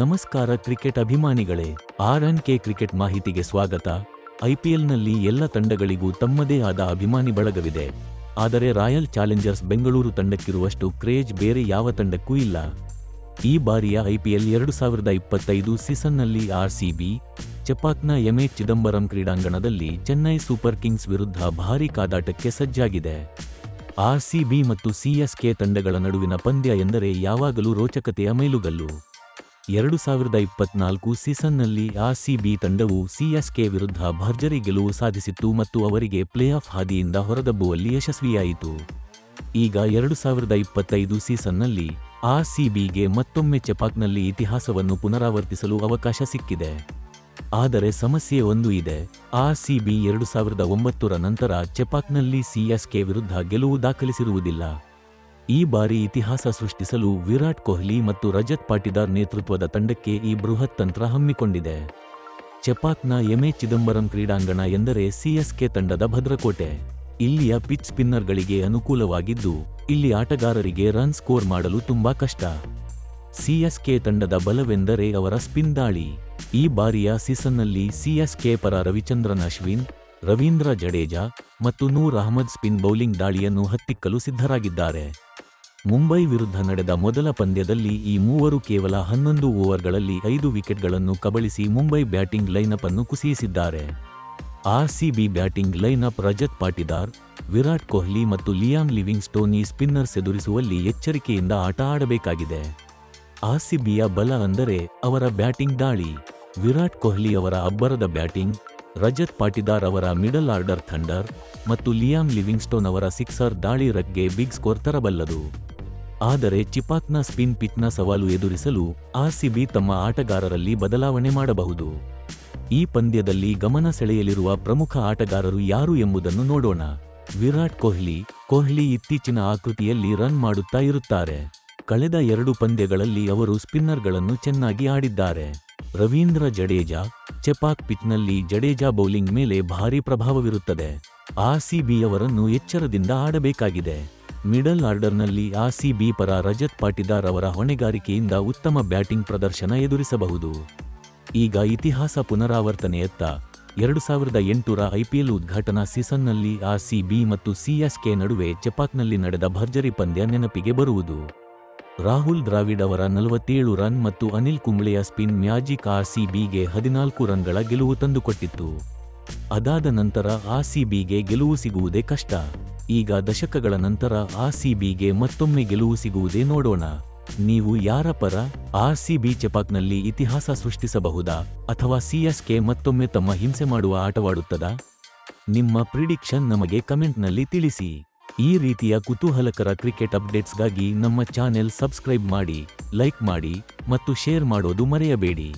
ನಮಸ್ಕಾರ ಕ್ರಿಕೆಟ್ ಅಭಿಮಾನಿಗಳೇ, R and K cricket ಮಾಹಿತಿಗೆ ಸ್ವಾಗತ. ಐಪಿಎಲ್ನಲ್ಲಿ ಎಲ್ಲ ತಂಡಗಳಿಗೂ ತಮ್ಮದೇ ಆದ ಅಭಿಮಾನಿ ಬಳಗವಿದೆ. ಆದರೆ ರಾಯಲ್ ಚಾಲೆಂಜರ್ಸ್ ಬೆಂಗಳೂರು ತಂಡಕ್ಕಿರುವಷ್ಟು ಕ್ರೇಜ್ ಬೇರೆ ಯಾವ ತಂಡಕ್ಕೂ ಇಲ್ಲ. ಈ ಬಾರಿಯ ಐಪಿಎಲ್ ಎರಡು ಸಾವಿರದ ಇಪ್ಪತ್ತೈದು ಸೀಸನ್ನಲ್ಲಿ ಆರ್ಸಿಬಿ ಚಪಾಕ್ನ ಎಂಎ ಚಿದಂಬರಂ ಕ್ರೀಡಾಂಗಣದಲ್ಲಿ ಚೆನ್ನೈ ಸೂಪರ್ ಕಿಂಗ್ಸ್ ವಿರುದ್ಧ ಭಾರೀ ಕಾದಾಟಕ್ಕೆ ಸಜ್ಜಾಗಿದೆ. ಆರ್ಸಿಬಿ ಮತ್ತು ಸಿಎಸ್ಕೆ ತಂಡಗಳ ನಡುವಿನ ಪಂದ್ಯ ಎಂದರೆ ಯಾವಾಗಲೂ ರೋಚಕತೆಯ ಮೈಲುಗಲ್ಲು. ಎರಡು ಸಾವಿರದ ಇಪ್ಪತ್ನಾಲ್ಕು ಸೀಸನ್ನಲ್ಲಿ ಆರ್ಸಿಬಿ ತಂಡವು ಸಿಎಸ್ಕೆ ವಿರುದ್ಧ ಭರ್ಜರಿ ಗೆಲುವು ಸಾಧಿಸಿತ್ತು ಮತ್ತು ಅವರಿಗೆ ಪ್ಲೇ ಆಫ್ ಹಾದಿಯಿಂದ ಹೊರದಬ್ಬುವಲ್ಲಿ ಯಶಸ್ವಿಯಾಯಿತು. ಈಗ ಎರಡು ಸಾವಿರದ ಇಪ್ಪತ್ತೈದು ಸೀಸನ್ನಲ್ಲಿ ಆರ್ಸಿಬಿಗೆ ಮತ್ತೊಮ್ಮೆ ಚೆಪಾಕ್ನಲ್ಲಿ ಇತಿಹಾಸವನ್ನು ಪುನರಾವರ್ತಿಸಲು ಅವಕಾಶ ಸಿಕ್ಕಿದೆ. ಆದರೆ ಸಮಸ್ಯೆ ಒಂದು ಇದೆ ಆರ್ಸಿಬಿ ಎರಡು ಸಾವಿರದ ಒಂಬತ್ತರ ನಂತರ ಚೆಪಾಕ್ನಲ್ಲಿ ಸಿಎಸ್ಕೆ ವಿರುದ್ಧ ಗೆಲುವು ದಾಖಲಿಸಿರುವುದಿಲ್ಲ. ಈ ಬಾರಿ ಇತಿಹಾಸ ಸೃಷ್ಟಿಸಲು ವಿರಾಟ್ ಕೊಹ್ಲಿ ಮತ್ತು ರಜತ್ ಪಾಟಿದಾರ್ ನೇತೃತ್ವದ ತಂಡಕ್ಕೆ ಈ ಬೃಹತ್ ತಂತ್ರ ಹಮ್ಮಿಕೊಂಡಿದೆ. ಚೆಪಾಕ್ನ ಎಂಎ ಚಿದಂಬರಂ ಕ್ರೀಡಾಂಗಣ ಎಂದರೆ ಸಿಎಸ್ಕೆ ತಂಡದ ಭದ್ರಕೋಟೆ. ಇಲ್ಲಿಯ ಪಿಚ್ ಸ್ಪಿನ್ನರ್ಗಳಿಗೆ ಅನುಕೂಲವಾಗಿದ್ದು, ಇಲ್ಲಿ ಆಟಗಾರರಿಗೆ ರನ್ ಸ್ಕೋರ್ ಮಾಡಲು ತುಂಬಾ ಕಷ್ಟ. ಸಿಎಸ್ಕೆ ತಂಡದ ಬಲವೆಂದರೆ ಅವರ ಸ್ಪಿನ್ ದಾಳಿ. ಈ ಬಾರಿಯ ಸೀಸನ್ನಲ್ಲಿ ಸಿಎಸ್ಕೆ ಪರ ರವಿಚಂದ್ರನ್ ಅಶ್ವಿನ್, ರವೀಂದ್ರ ಜಡೇಜಾ ಮತ್ತು ನೂರ್ ಅಹಮದ್ ಸ್ಪಿನ್ ಬೌಲಿಂಗ್ ದಾಳಿಯನ್ನು ಹತ್ತಿಕ್ಕಲು ಸಿದ್ಧರಾಗಿದ್ದಾರೆ. ಮುಂಬೈ ವಿರುದ್ಧ ನಡೆದ ಮೊದಲ ಪಂದ್ಯದಲ್ಲಿ ಈ ಮೂವರು ಕೇವಲ ಹನ್ನೊಂದು ಓವರ್ಗಳಲ್ಲಿ ಐದು ವಿಕೆಟ್ಗಳನ್ನು ಕಬಳಿಸಿ ಮುಂಬೈ ಬ್ಯಾಟಿಂಗ್ ಲೈನಪ್ ಅನ್ನು ಕುಸಿಯಿಸಿದ್ದಾರೆ. RCB batting lineup Rajat Patidar, Virat Kohli ಮತ್ತು ಲಿಯಾಮ್ ಲಿವಿಂಗ್ ಸ್ಟೋನ್ ಈ ಸ್ಪಿನ್ನರ್ಸ್ ಎದುರಿಸುವಲ್ಲಿ ಎಚ್ಚರಿಕೆಯಿಂದ ಆಟ ಆಡಬೇಕಾಗಿದೆ. ಆರ್ಸಿಬಿಯ ಬಲ ಅಂದರೆ ಅವರ ಬ್ಯಾಟಿಂಗ್ ದಾಳಿ. ವಿರಾಟ್ ಕೊಹ್ಲಿ ಅವರ ಅಬ್ಬರದ ಬ್ಯಾಟಿಂಗ್, ರಜತ್ ಪಾಟಿದಾರ್ ಅವರ ಮಿಡಲ್ ಆರ್ಡರ್ ಥಂಡರ್ ಮತ್ತು ಲಿಯಾಮ್ ಲಿವಿಂಗ್ಸ್ಟೋನ್ ಅವರ ಸಿಕ್ಸರ್ ದಾಳಿ ರಗ್ಗೆ ಬಿಗ್ ಸ್ಕೋರ್ ತರಬಲ್ಲದು. ಆದರೆ ಚಿಪಾಕ್ನ ಸ್ಪಿನ್ ಪಿಚ್ನ ಸವಾಲು ಎದುರಿಸಲು ಆರ್ಸಿಬಿ ತಮ್ಮ ಆಟಗಾರರಲ್ಲಿ ಬದಲಾವಣೆ ಮಾಡಬಹುದು. ಈ ಪಂದ್ಯದಲ್ಲಿ ಗಮನ ಸೆಳೆಯಲಿರುವ ಪ್ರಮುಖ ಆಟಗಾರರು ಯಾರು ಎಂಬುದನ್ನು ನೋಡೋಣ. ವಿರಾಟ್ ಕೊಹ್ಲಿ ಕೊಹ್ಲಿ ಇತ್ತೀಚಿನ ಆಕೃತಿಯಲ್ಲಿ ರನ್ ಮಾಡುತ್ತಾ ಇರುತ್ತಾರೆ. ಕಳೆದ ಎರಡು ಪಂದ್ಯಗಳಲ್ಲಿ ಅವರು ಸ್ಪಿನ್ನರ್ಗಳನ್ನು ಚೆನ್ನಾಗಿ ಆಡಿದ್ದಾರೆ. ರವೀಂದ್ರ ಜಡೇಜಾ, ಚೆಪಾಕ್ ಪಿಚ್ನಲ್ಲಿ ಜಡೇಜಾ ಬೌಲಿಂಗ್ ಮೇಲೆ ಭಾರೀ ಪ್ರಭಾವವಿರುತ್ತದೆ. ಆರ್ಸಿಬಿಯವರನ್ನು ಎಚ್ಚರದಿಂದ ಆಡಬೇಕಾಗಿದೆ. ಮಿಡಲ್ ಆರ್ಡರ್ನಲ್ಲಿ ಆರ್ಸಿಬಿ ಪರ ರಜತ್ ಪಾಟಿದಾರ್ ಅವರ ಹೊಣೆಗಾರಿಕೆಯಿಂದ ಉತ್ತಮ ಬ್ಯಾಟಿಂಗ್ ಪ್ರದರ್ಶನ ಎದುರಿಸಬಹುದು. ಈಗ ಇತಿಹಾಸ ಪುನರಾವರ್ತನೆಯತ್ತ ಎರಡು ಸಾವಿರದ ಎಂಟರ ಐಪಿಎಲ್ ಉದ್ಘಾಟನಾ ಸೀಸನ್ನಲ್ಲಿ ಆರ್ಸಿಬಿ ಮತ್ತು ಸಿಎಸ್ಕೆ ನಡುವೆ ಚೆಪಾಕ್ನಲ್ಲಿ ನಡೆದ ಭರ್ಜರಿ ಪಂದ್ಯ ನೆನಪಿಗೆ ಬರುವುದು. ರಾಹುಲ್ ದ್ರಾವಿಡ್ ಅವರ ನಲವತ್ತೇಳು ರನ್ ಮತ್ತು ಅನಿಲ್ ಕುಂಬ್ಳೆಯ ಸ್ಪಿನ್ ಮ್ಯಾಜಿಕ್ ಆರ್ಸಿಬಿಗೆ ಹದಿನಾಲ್ಕು ರನ್ಗಳ ಗೆಲುವು ತಂದುಕೊಟ್ಟಿತ್ತು. ಅದಾದ ನಂತರ ಆರ್ಸಿಬಿಗೆ ಗೆಲುವು ಸಿಗುವುದೇ ಕಷ್ಟ. ಈಗ ದಶಕಗಳ ನಂತರ ಆರ್ಸಿಬಿಗೆ ಮತ್ತೊಮ್ಮೆ ಗೆಲುವು ಸಿಗುವುದೇ ನೋಡೋಣ. ನೀವು ಯಾರ ಪರ ಆರ್ಸಿಬಿ ಚೆಪಾಕ್ನಲ್ಲಿ ಇತಿಹಾಸ ಸೃಷ್ಟಿಸಬಹುದಾ ಅಥವಾ ಸಿಎಸ್ಕೆ ಮತ್ತೊಮ್ಮೆ ತಮ್ಮ ಹಿಂಸೆ ಮಾಡುವ ಆಟವಾಡುತ್ತದಾ? ನಿಮ್ಮ ಪ್ರಿಡಿಕ್ಷನ್ ನಮಗೆ ಕಮೆಂಟ್ನಲ್ಲಿ ತಿಳಿಸಿ. ಈ ರೀತಿಯ ಕುತೂಹಲಕರ ಕ್ರಿಕೆಟ್ ಅಪ್ಡೇಟ್ಸ್ಗಾಗಿ ನಮ್ಮ ಚಾನೆಲ್ ಸಬ್ಸ್ಕ್ರೈಬ್ ಮಾಡಿ, ಲೈಕ್ ಮಾಡಿ ಮತ್ತು ಶೇರ್ ಮಾಡೋದು ಮರೆಯಬೇಡಿ.